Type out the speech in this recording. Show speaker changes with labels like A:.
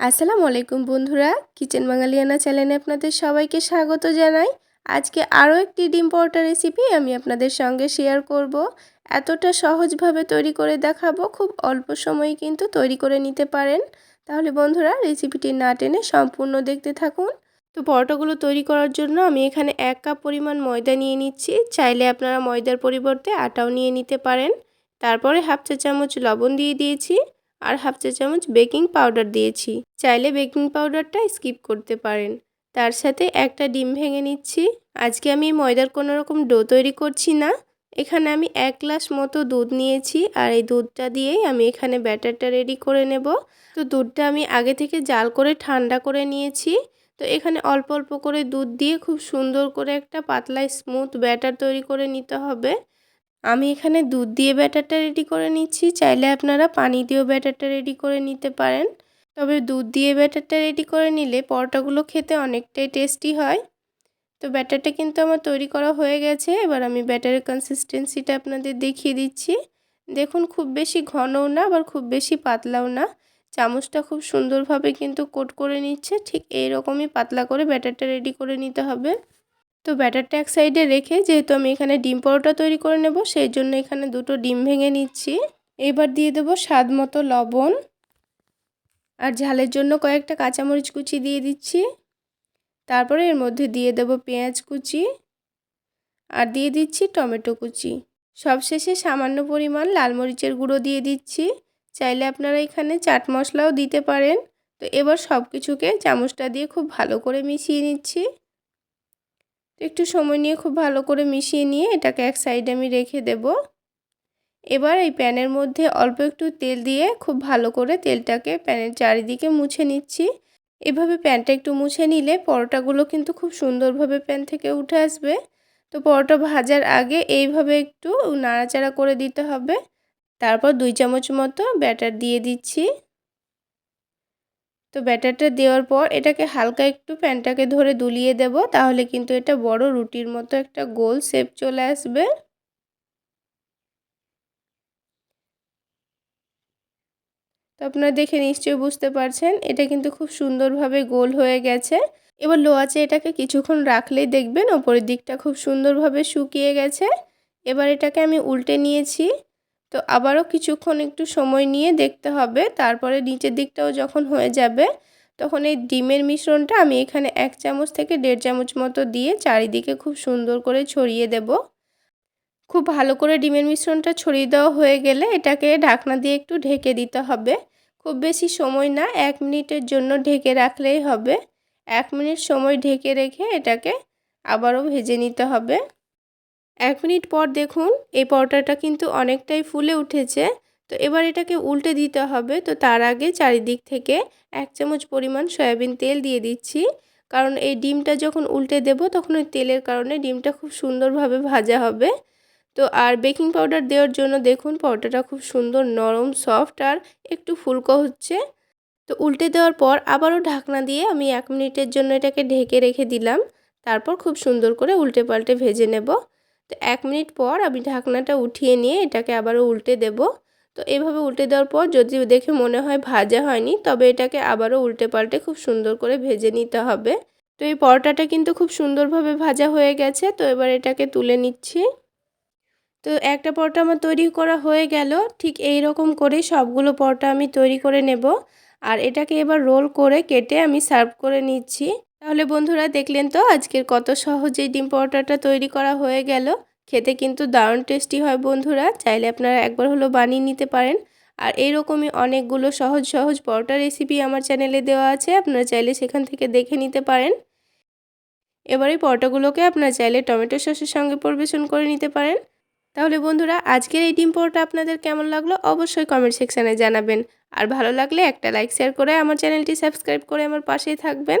A: আসসালামু আলাইকুম বন্ধুরা। কিচেন বাঙালিয়ানা চ্যানেলে আপনাদের সবাইকে স্বাগত জানাই। আজকে আরও একটি ডিম পরোটা রেসিপি আমি আপনাদের সঙ্গে শেয়ার করব। এতটা সহজভাবে তৈরি করে দেখাবো, খুব অল্প সময়ে কিন্তু তৈরি করে নিতে পারেন। তাহলে বন্ধুরা রেসিপিটি না টেনে সম্পূর্ণ দেখতে থাকুন। তো পরোটাগুলো তৈরি করার জন্য আমি এখানে এক কাপ পরিমাণ ময়দা নিয়ে নিচ্ছি। চাইলে আপনারা ময়দার পরিবর্তে আটাও নিয়ে নিতে পারেন। তারপরে হাফ চা চামচ লবণ দিয়ে দিয়েছি। আর হাফ চা চামচ বেকিং পাউডার দিয়েছি। চাইলে বেকিং পাউডারটা স্কিপ করতে পারেন। তার সাথে একটা ডিম ভেঙে নিচ্ছি। আজকে আমি ময়দার কোনো রকম ডো তৈরি করছি না। এখানে আমি এক গ্লাস মতো দুধ নিয়েছি আর এই দুধটা দিয়েই আমি এখানে ব্যাটারটা রেডি করে নেব। তো দুধটা আমি আগে থেকে জাল করে ঠান্ডা করে নিয়েছি। তো এখানে অল্প অল্প করে দুধ দিয়ে খুব সুন্দর করে একটা পাতলা স্মুথ ব্যাটার তৈরি করে নিতে হবে। আমি এখানে দুধ দিয়ে ব্যাটারটা রেডি করে নিচ্ছি। চাইলে আপনারা পানি দিয়েও ব্যাটারটা রেডি করে নিতে পারেন। তবে দুধ দিয়ে ব্যাটারটা রেডি করে নিলে পরোটাগুলো খেতে অনেকটাই টেস্টি হয়। তো ব্যাটারটা কিন্তু আমার তৈরি করা হয়ে গেছে। এবার আমি ব্যাটারের কনসিস্টেন্সিটা আপনাদের দেখিয়ে দিচ্ছি। দেখুন, খুব বেশি ঘনও না, আবার খুব বেশি পাতলাও না। চামচটা খুব সুন্দরভাবে কিন্তু কোট করে নিচ্ছে। ঠিক এইরকমই পাতলা করে ব্যাটারটা রেডি করে নিতে হবে। তো ব্যাটারটা এক সাইডে রেখে যেহেতু আমি এখানে ডিম পরোটা তৈরি করে নেব, সেই জন্য এখানে দুটো ডিম ভেঙে নিচ্ছি। এবার দিয়ে দেবো স্বাদ মতো লবণ। আর ঝালের জন্য কয়েকটা কাঁচামরিচ কুচি দিয়ে দিচ্ছি। তারপরে এর মধ্যে দিয়ে দেব পেঁয়াজ কুচি। আর দিয়ে দিচ্ছি টমেটো কুচি। সবশেষে সামান্য পরিমাণ লাল মরিচের গুঁড়ো দিয়ে দিচ্ছি। চাইলে আপনারা এখানে চাট মশলাও দিতে পারেন। তো এবার সব কিছুকে চামচটা দিয়ে খুব ভালো করে মিশিয়ে নিচ্ছি। একটু সময় নিয়ে খুব ভালো করে মিশিয়ে নিয়ে এটাকে এক সাইডে আমি রেখে দেব। এবার এই প্যানের মধ্যে অল্প একটু তেল দিয়ে খুব ভালো করে তেলটাকে প্যানের চারিদিকে মুছে নিচ্ছি। এভাবে প্যানটা একটু মুছে নিলে পরোটাগুলো কিন্তু খুব সুন্দরভাবে প্যান থেকে উঠে আসবে। তো পরোটা ভাজার আগে এইভাবে একটু নাড়াচাড়া করে দিতে হবে। তারপর দুই চামচ মতো ব্যাটার দিয়ে দিচ্ছি। তো ব্যাটারটা দেওয়ার পর এটাকে হালকা একটু প্যানটাকে ধরে দুলিয়ে দেব, তাহলে কিন্তু এটা বড় রুটির মতো একটা গোল শেপ চলে আসবে। তো আপনারা দেখে নিশ্চয়ই বুঝতে পারছেন, এটা কিন্তু খুব সুন্দরভাবে গোল হয়ে গেছে। এবার লো আছে এটাকে কিছুক্ষণ রাখলেই দেখবেন ওপরের দিকটা খুব সুন্দরভাবে শুকিয়ে গেছে। এবার এটাকে আমি উল্টে নিয়েছি। তো আবারও কিছুক্ষণ একটু সময় নিয়ে দেখতে হবে, তারপরে নিচের দিকটাও যখন হয়ে যাবে, তখন এই ডিমের মিশ্রণটা আমি এখানে এক চামচ থেকে দেড় চামচ মতো দিয়ে চারিদিকে খুব সুন্দর করে ছড়িয়ে দেব। খুব ভালো করে ডিমের মিশ্রণটা ছড়িয়ে দেওয়া হয়ে গেলে এটাকে ঢাকনা দিয়ে একটু ঢেকে দিতে হবে। খুব বেশি সময় না, এক মিনিটের জন্য ঢেকে রাখলেই হবে। এক মিনিট সময় ঢেকে রেখে এটাকে আবারও ভেজে নিতে হবে। এক মিনিট পর দেখুন, এই পরোটাটা কিন্তু অনেকটাই ফুলে উঠেছে। তো এবার এটাকে উল্টে দিতে হবে। তো তার আগে চারিদিক থেকে এক চামচ পরিমাণ সয়াবিন তেল দিয়ে দিচ্ছি। কারণ এই ডিমটা যখন উল্টে দেব, তখন ওই তেলের কারণে ডিমটা খুব সুন্দরভাবে ভাজা হবে। তো আর বেকিং পাউডার দেওয়ার জন্য দেখুন, পরোটাটা খুব সুন্দর নরম, সফট আর একটু ফুলকো হচ্ছে। তো উল্টে দেওয়ার পর আবারও ঢাকনা দিয়ে আমি এক মিনিটের জন্য এটাকে ঢেকে রেখে দিলাম। তারপর খুব সুন্দর করে উল্টে পাল্টে ভেজে নেব। তো এক মিনিট পর আমি ঢাকনাটা উঠিয়ে নিয়ে এটাকে আবারও উল্টে দেব। তো এভাবে উল্টে দেওয়ার পর যদি দেখে মনে হয় ভাজা হয়নি, তবে এটাকে আবারও উল্টে পাল্টে খুব সুন্দর করে ভেজে নিতে হবে। তো এই পরোটাটা কিন্তু খুব সুন্দরভাবে ভাজা হয়ে গেছে, তো এবার এটাকে তুলে নিচ্ছি। তো একটা পরোটা আমার তৈরি করা হয়ে গেল, ঠিক এই রকম করেই সবগুলো পরোটা আমি তৈরি করে নেব। আর এটাকে এবার রোল করে কেটে আমি সার্ভ করে নিচ্ছি। তাহলে বন্ধুরা দেখলেন তো আজকের কত সহজেই ডিম পরোটাটা তৈরি করা হয়ে গেল। খেতে কিন্তু দারুণ টেস্টি হয় বন্ধুরা। চাইলে আপনারা একবার হলো বানিয়ে নিতে পারেন। আর এইরকমই অনেকগুলো সহজ সহজ পরোটা রেসিপি আমার চ্যানেলে দেওয়া আছে। আপনারা চাইলে সেখান থেকে দেখে নিতে পারেন। এবার এই পরোটাগুলোকে আপনারা চাইলে টমেটো সসের সঙ্গে পরিবেশন করে নিতে পারেন। তাহলে বন্ধুরা আজকের এই ডিম পরোটা আপনাদের কেমন লাগল অবশ্যই কমেন্ট সেকশানে জানাবেন। আর ভালো লাগলে একটা লাইক শেয়ার করে আমার চ্যানেলটি সাবস্ক্রাইব করে আমার পাশেই থাকবেন।